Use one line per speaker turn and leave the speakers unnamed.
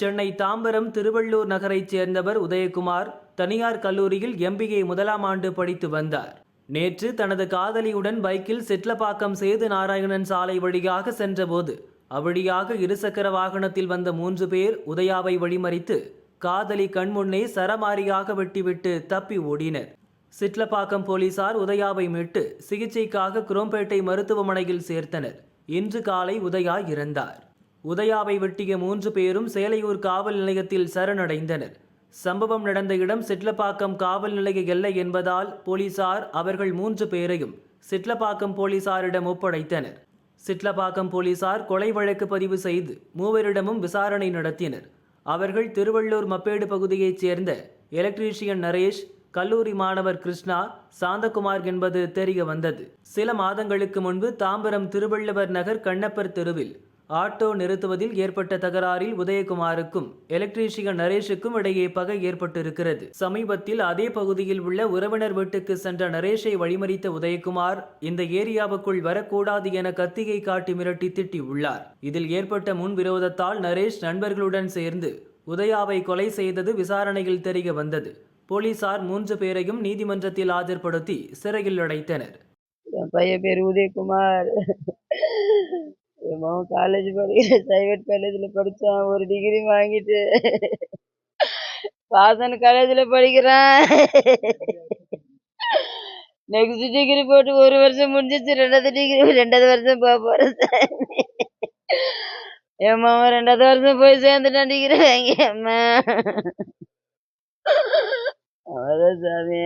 சென்னை தாம்பரம் திருவள்ளூர் நகரைச் சேர்ந்தவர் உதயகுமார் தனியார் கல்லூரியில் எம்பிஏ முதலாம் ஆண்டு படித்து வந்தார். நேற்று தனது காதலியுடன் பைக்கில் சிட்லப்பாக்கம் சேது நாராயணன் சாலை வழியாக சென்றபோது அவ்வழியாக இருசக்கர வாகனத்தில் வந்த மூன்று பேர் உதயாவை வழிமறித்து காதலி கண்முன்னே சரமாரியாக வெட்டிவிட்டு தப்பி ஓடினர். சிட்லப்பாக்கம் போலீசார் உதயாவை மீட்டு சிகிச்சைக்காக குரோம்பேட்டை மருத்துவமனையில் சேர்த்தனர். இன்று காலை உதயா இறந்தார். உதயாவை வெட்டிய மூன்று பேரும் சேலையூர் காவல் நிலையத்தில் சரணடைந்தனர். சம்பவம் நடந்த இடம் சிட்லப்பாக்கம் காவல் நிலைய எல்லை என்பதால் போலீசார் அவர்கள் மூன்று பேரையும் சிட்லப்பாக்கம் போலீசாரிடம் ஒப்படைத்தனர். சிட்லப்பாக்கம் போலீசார் கொலை வழக்கு பதிவு செய்து மூவரிடமும் விசாரணை நடத்தினர். அவர்கள் திருவள்ளூர் மப்பேடு பகுதியைச் சேர்ந்த எலக்ட்ரீஷியன் நரேஷ் கல்லூரி மாணவர் கிருஷ்ணா சாந்தகுமார் என்பது தெரிய வந்தது சில மாதங்களுக்கு முன்பு தாம்பரம் திருவள்ளுவர் நகர் கண்ணப்பர் தெருவில் ஆட்டோ நிறுத்துவதில் ஏற்பட்ட தகராறில் உதயகுமாருக்கும் எலக்ட்ரீஷியன் நரேஷுக்கும் இடையே பகை ஏற்பட்டிருக்கிறது. சமீபத்தில் அதே பகுதியில் உள்ள உறவினர் வீட்டுக்கு சென்ற நரேஷை வழிமறித்த உதயகுமார் இந்த ஏரியாவுக்குள் வரக்கூடாது என கத்திகை காட்டி மிரட்டி திட்டியுள்ளார். இதில் ஏற்பட்ட முன்விரோதத்தால் நரேஷ் நண்பர்களுடன் சேர்ந்து உதயாவை கொலை செய்தது விசாரணையில் தெரிய வந்தது. போலீசார் மூன்று பேரையும் நீதிமன்றத்தில் ஆஜர்படுத்தி சிறையில் அடைத்தனர்.
பையன் பேர் உதயகுமார். என் காலேஜ் படிக்கிறேன் பிரைவேட் காலேஜில் படித்தான் ஒரு டிகிரி வாங்கிட்டு பாசன் காலேஜில் படிக்கிறான். நெக்ஸ்ட் டிகிரி போட்டு ஒரு வருஷம் முடிஞ்சிச்சு ரெண்டாவது டிகிரி ரெண்டாவது வருஷம் போக போகிறேன் என் மாமன் ரெண்டாவது வருஷம் போய் சேர்ந்துட்டான் டிகிரி வாங்கி அம்மா. அவ்வளோதான் சாமி.